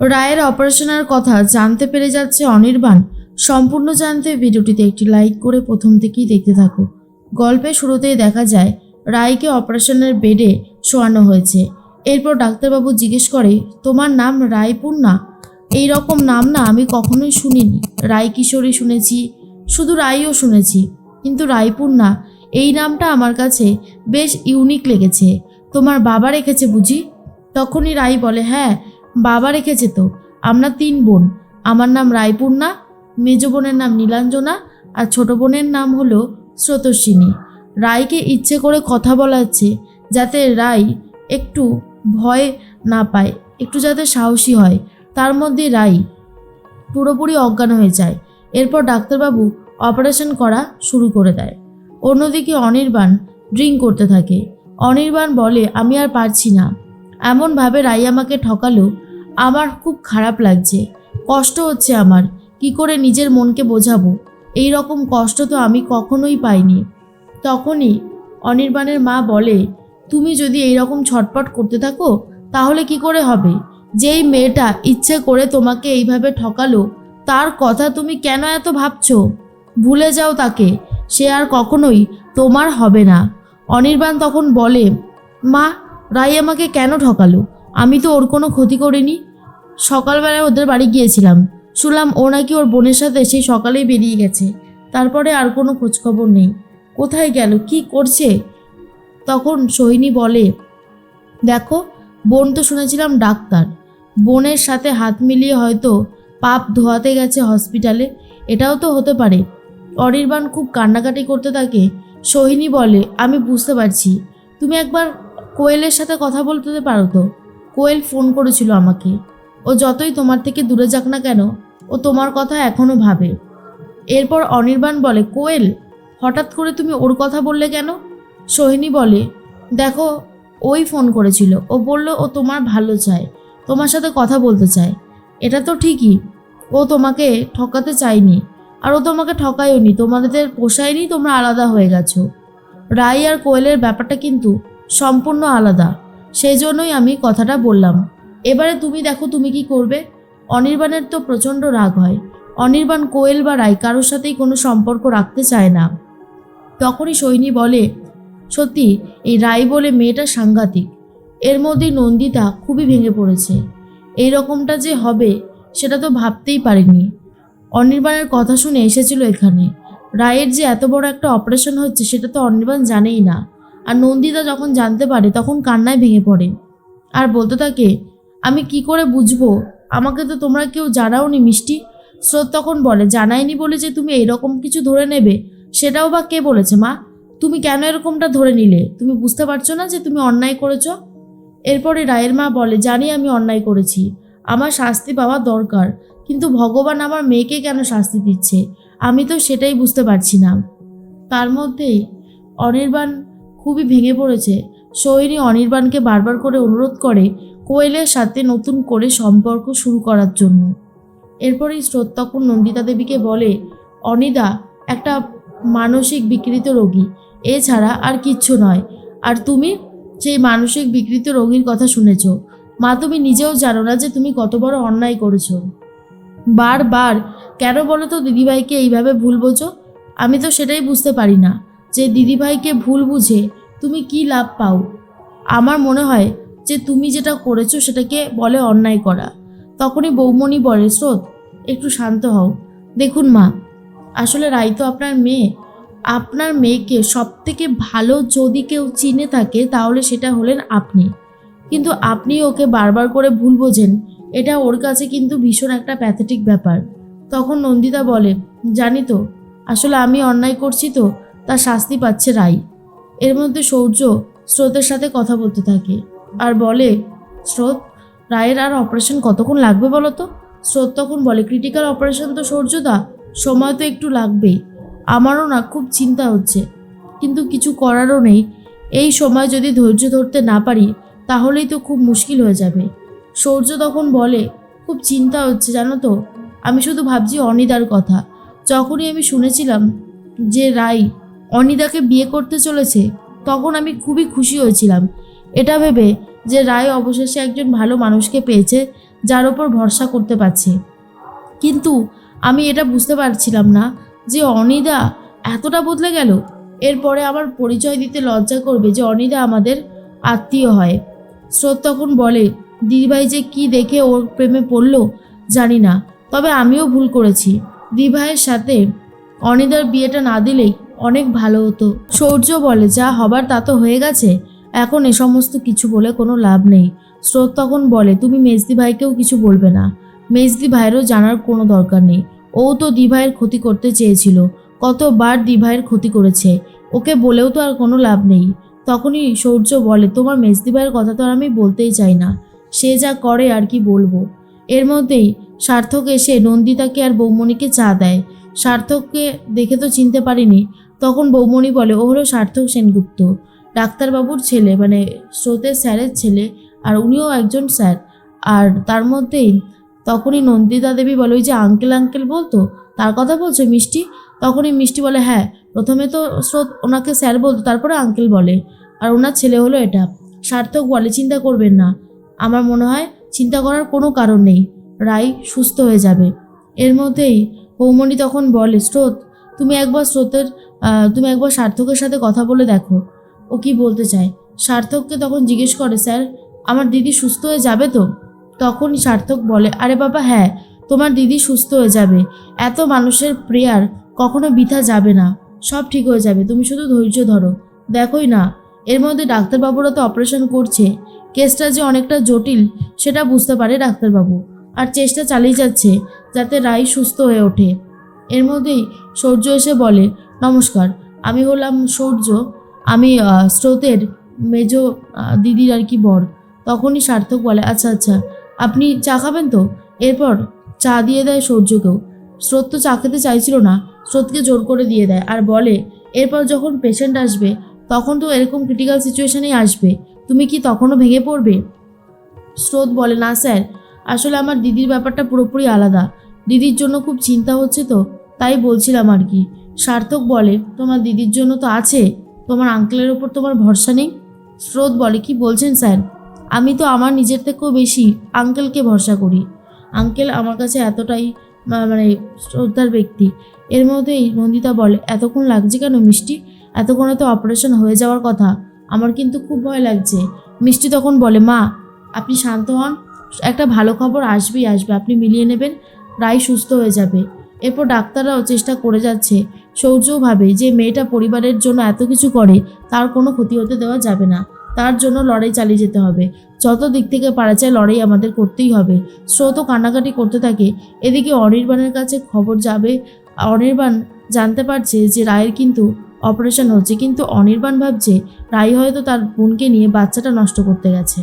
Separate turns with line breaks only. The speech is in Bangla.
রায়ের অপারেশনের কথা জানতে পেরে যাচ্ছে অনির্বাণ। সম্পূর্ণ জানতে ভিডিওটিতে একটি লাইক করে প্রথম থেকেই দেখতে থাকো। গল্পের শুরুতেই দেখা যায়, রায়কে অপারেশনের বেডে শোয়ানো হয়েছে। এরপর ডাক্তারবাবু জিজ্ঞেস করে, তোমার নাম রায়পূর্ণা? এই রকম নাম না আমি কখনোই শুনিনি। রায় কিশোরী শুনেছি, শুধু রায়ও শুনেছি। কিন্তু রায়পূর্ণা, এই নামটা আমার কাছে বেশ ইউনিক লেগেছে। তোমার বাবা রেখেছে বুঝি? তখনই রাই বলে হ্যাঁ বাবা রেখেছে তো। আমরা তিন বোন। আমার নাম রায়পূর্ণা, মেজ বোনের নাম নীলাঞ্জনা আর ছোট বোনের নাম হলো স্রোতস্বিনী। রায়কে ইচ্ছে করে কথা বলাচ্ছে যাতে রায় একটু ভয় না পায়, একটু যাতে সাহসী হয়। তার মধ্যে রাই পুরোপুরি অজ্ঞান হয়ে যায়। এরপর ডাক্তারবাবু অপারেশন করা শুরু করে দেয়। অন্যদিকে অনির্বাণ ড্রিঙ্ক করতে থাকে। অনির্বাণ বলে, আমি আর পারছি না। এমনভাবে রাই আমাকে ঠকালো আমার খুব খারাপ লাগছে। কষ্ট হচ্ছে আমার। কি করে নিজের মনকে বোঝাবো? এই রকম কষ্ট তো আমি কখনোই পাইনি। তখনই অনির্বাণের মা বলে, তুমি যদি এই রকম ছটপট করতে থাকো, তাহলে কি করে হবে? যেই মেয়েটা ইচ্ছে করে তোমাকে এইভাবে ঠকালো, তার কথা তুমি কেন এত ভাবছ? ভুলে যাও তাকে। সে আর কখনোই তোমার হবে না। অনির্বাণ তখন বলে, মা, রাই আমাকে কেন ঠকালো? আমি তো ওর কোনো ক্ষতি করিনি। সকালবেলায় ওদের বাড়ি গিয়েছিলাম। শুনলাম ও নাকি ওর বোনের সাথে সেই সকালেই বেরিয়ে গেছে। তারপরে আর কোনো খোঁজখবর নেই। কোথায় গেল? কি করছে? তখন সোহিনী বলে, দেখো, বোন তো শুনেছিলাম ডাক্তার। বোনের সাথে হাত মিলিয়ে হয়তো পাপ ধোয়াতে গেছে হসপিটালে। এটাও তো হতে পারে। অনির্বাণ খুব কান্নাকাটি করতে থাকে। সোহিনী বলে, আমি বুঝতে পারছি। তুমি একবার কোয়েলের সাথে কথা বলতে পারো তো? কোয়েল ফোন করেছিল আমাকে। ও যতই তোমার থেকে দূরে যাক না কেন, ও তোমার কথা এখনও ভাবে। এরপর অনির্বাণ বলে, কোয়েল, হঠাৎ করে তুমি ওর কথা বললে কেন? সোহিনী বলে, দেখো, ওই ফোন করেছিল। ও বলল ও তোমার ভালো চায়, তোমার সাথে কথা বলতে চায়। এটা তো ঠিকই। ও তোমাকে ঠকাতে চায়নি। আর ও তোমাকে ঠকায়নি তোমাদের পোষায়নি, তোমরা আলাদা হয়ে গেছো। রাই আর কোয়েলের ব্যাপারটা কিন্তু সম্পূর্ণ আলাদা। সেই জন্যই আমি কথাটা বললাম। এবারে তুমি দেখো তুমি কি করবে। অনির্বাণের তো প্রচণ্ড রাগ হয়। অনির্বাণ কোয়েল বা রায় কারোর সাথেই কোনো সম্পর্ক রাখতে চায় না। তখনই সৈনী বলে, সত্যি, এই রায় বলে মেয়েটা সাংঘাতিক। এর মধ্যেই নন্দিতা খুবই ভেঙে পড়েছে। এই রকমটা যে হবে, সেটা তো ভাবতেই পারিনি। অনির্বাণের কথা শুনে এসেছিল এখানে। রায়ের যে এত বড় একটা অপারেশন হচ্ছে, সেটা তো অনির্বাণ জানেই না। আর নন্দিতা যখন জানতে পারে, তখন কান্নায় ভেঙে পড়ে। আর বলতে থাকে আমি কি করে বুঝব? আমাকে তো তোমরা কেউ জানাওনি, মিষ্টি। স্রোত তখন বলে জানাইনি বলে যে তুমি এরকম কিছু ধরে নেবে? সেটাও বা কে বলেছে, মা? তুমি কেন এরকমটা ধরে নিলে? তুমি বুঝতে পারছ না যে তুমি অন্যায় করেছ? এরপরে রায়ের মা বলে, জানি আমি অন্যায় করেছি। আমার শাস্তি পাওয়া দরকার, কিন্তু ভগবান আমার মেয়েকে কেন শাস্তি দিচ্ছে? আমি তো সেটাই বুঝতে পারছি না। তার মধ্যেই অনির্বাণ খুবই ভেঙে পড়েছে। সোহিনী অনির্বাণকে বারবার করে অনুরোধ করে কোয়েলের সাথে নতুন করে সম্পর্ক শুরু করার জন্য। এরপরেই স্রোত তখন নন্দিতা দেবীকে বলে, অনিদা, একটা মানসিক বিকৃত রোগী। এছাড়া আর কিচ্ছু নয়। আর তুমি সেই মানসিক বিকৃত রোগীর কথা শুনেছ, মা তুমি নিজেও জানো না যে তুমি কত বড় অন্যায় করেছ। বারবার, কেন বলো তো দিদিভাইকে এইভাবে ভুল বোঝো? আমি তো সেটাই বুঝতে পারি না যে দিদিভাইকে ভুল বুঝে তুমি কি লাভ পাও? আমার মনে হয় যে তুমি যেটা করেছ সেটাকে বলে অন্যায় করা। তখনই বৌমণি বলে, স্রোত, একটু শান্ত হও। দেখুন মা, আসলে রাই তো আপনার মেয়ে। আপনার মেয়েকে সব থেকে ভালো যদি কেউ চিনে থাকে, তাহলে সেটা হলেন আপনি। কিন্তু আপনি ওকে বারবার করে ভুল বোঝেন, এটা ওর কাছে কিন্তু ভীষণ একটা প্যাথেটিক ব্যাপার। তখন নন্দিতা বলে, জানি তো, আসলে আমি অন্যায় করছি তো তার শাস্তি পাচ্ছে রাই এর মধ্যে সৌর্য স্রোতের সাথে কথা বলতে থাকে। আর বলে, স্রোত, রায়ের আর অপারেশন কতক্ষণ লাগবে বলো তো? স্রোত তখন বলে, ক্রিটিক্যাল অপারেশন তো সৌর্যদা সময় তো একটু লাগবেই। আমারও না খুব চিন্তা হচ্ছে। কিন্তু কিছু করারও নেই। এই সময় যদি ধৈর্য ধরতে না পারি, তাহলেই তো খুব মুশকিল হয়ে যাবে। সৌর্য তখন বলে, খুব চিন্তা হচ্ছে, জানো তো। আমি শুধু ভাবছি অনিদার কথা। যখনই আমি শুনেছিলাম যে রাই অনিদাকে বিয়ে করতে চলেছে, তখন আমি খুবই খুশি হয়েছিলাম। এটা ভেবে যে রায় অবশেষে একজন ভালো মানুষকে পেয়েছে, যার ওপর ভরসা করতে পারছে। কিন্তু আমি এটা বুঝতে পারছিলাম না যে অনিদা এতটা বদলে গেল। এরপরে আমার পরিচয় দিতে লজ্জা করবে যে অনিদা আমাদের আত্মীয় হয়। স্রোত তখন বলে, দিদিভাই যে কি দেখে ওর প্রেমে পড়ল জানি না, তবে আমিও ভুল করেছি। দিদিভাইয়ের সাথে অনিদার বিয়েটা না দিলেই অনেক ভালো হতো। সৌর্য বলে, যা হবার তা তো হয়ে গেছে। এখন এ সমস্ত কিছু বলে কোনো লাভ নেই। স্রোত তখন বলে, তুমি মেজদি ভাইকেও কিছু বলবে না। মেজদি ভাইয়েরও জানার কোনো দরকার নেই। ও তো দিভাইয়ের ক্ষতি করতে চেয়েছিল। কতবার দিভাইয়ের ক্ষতি করেছে। ওকে বলেও তো আর কোনো লাভ নেই। তখনই সৌর্য বলে, তোমার মেজদি ভাইয়ের কথা তো আর আমি বলতেই চাই না। সে যা করে আর কি বলব? এর মধ্যেই সার্থক এসে নন্দিতাকে আর বৌমণিকে চা দেয়। সার্থককে দেখে তো চিনতে পারিনি। তখন বৌমণি বলে ও হলো সার্থক সেনগুপ্ত। ডাক্তারবাবুর ছেলে মানে স্রোতের স্যারের ছেলে, আর উনিও একজন স্যার। আর তার মধ্যেই তখনই নন্দিতা দেবী বলে, ওই যে আঙ্কেল আঙ্কেল বলতো? তার কথা বলছো মিষ্টি? তখনই মিষ্টি বলে হ্যাঁ প্রথমে তো স্রোত ওনাকে স্যার বলতো, তারপরে আঙ্কেল বলে। আর ওনার ছেলে হলো এটা। সার্থক বলে, চিন্তা করবেন না। আমার মনে হয় চিন্তা করার কোনো কারণ নেই। রায় সুস্থ হয়ে যাবে। এর মধ্যেই বৌমণি তখন বলে, স্রোত, তুমি একবার স্রোতের তুমি একবার সার্থকের সাথে কথা বলে দেখো। ও কি বলতে চায়? সার্থককে তখন জিজ্ঞেস করে, স্যার, আমার দিদি সুস্থ হয়ে যাবে তো? তখন সার্থক বলে, আরে বাবা হ্যাঁ তোমার দিদি সুস্থ হয়ে যাবে। এত মানুষের প্রেয়ার, কখনো বৃথা যাবে না। সব ঠিক হয়ে যাবে। তুমি শুধু ধৈর্য ধরো। দেখোই না, এর মধ্যে ডাক্তারবাবুরা তো অপারেশন করছে। কেসটা যে অনেকটা জটিল, সেটা বুঝতে পারে ডাক্তারবাবু। আর চেষ্টা চালিয়ে যাচ্ছে, যাতে রাই সুস্থ হয়ে ওঠে। এর মধ্যেই সূর্য এসে বলে, নমস্কার, আমি হলাম সূর্য আমি স্রোতের মেজ দিদির আর কি বর। তখনই সার্থক বলে আচ্ছা আচ্ছা আপনি চা খাবেন তো? এরপর চা দিয়ে দেয় সূর্যকেও স্রোত তো চা খেতে চাইছিল না, স্রোতকে জোর করে দিয়ে দেয় আর বলে, এরপর যখন পেশেন্ট আসবে, তখন তো এরকম ক্রিটিক্যাল সিচুয়েশানেই আসবে। তুমি কি তখনও ভেঙে পড়বে? স্রোত বলে, না, স্যার, আসলে আমার দিদির ব্যাপারটা পুরোপুরি আলাদা। দিদির জন্য খুব চিন্তা হচ্ছে তো, তাই বলছিলাম আর কি। সার্থক বলে, তোমার দিদির জন্য তো আছে। তোমার আঙ্কেলের ওপর তোমার ভরসা নেই? স্রোত বলে, কি বলছেন স্যার? আমি তো আমার নিজের থেকেও বেশি আঙ্কেলকে ভরসা করি। আঙ্কেল আমার কাছে এতটাই মানে শ্রদ্ধার ব্যক্তি। এর মধ্যেই নন্দিতা বলে, এতক্ষণ লাগছে কেন মিষ্টি? এতক্ষণে তো অপারেশন হয়ে যাওয়ার কথা। আমার কিন্তু খুব ভয় লাগছে। মিষ্টি তখন বলে, মা, আপনি শান্ত হন। একটা ভালো খবর আসবেই আসবে। আপনি মিলিয়ে নেবেন রায় সুস্থ হয়ে যাবে। এরপর ডাক্তাররাও চেষ্টা করে যাচ্ছে। সৌর্যও ভাবে যে মেয়েটা পরিবারের জন্য এত কিছু করে, তার কোনো ক্ষতি হতে দেওয়া যাবে না। তার জন্য লড়াই চালিয়ে যেতে হবে। যত দিক থেকে পারা যায় লড়াই আমাদের করতেই হবে। স্রোতও কান্নাকাটি করতে থাকে। এদিকে অনির্বাণের কাছে খবর যাবে, অনির্বাণ জানতে পারছে যে রায়ের কিন্তু অপারেশন হচ্ছে। কিন্তু অনির্বাণ ভাবছে, রায় হয়তো তার বোনকে নিয়ে বাচ্চাটা নষ্ট করতে গেছে।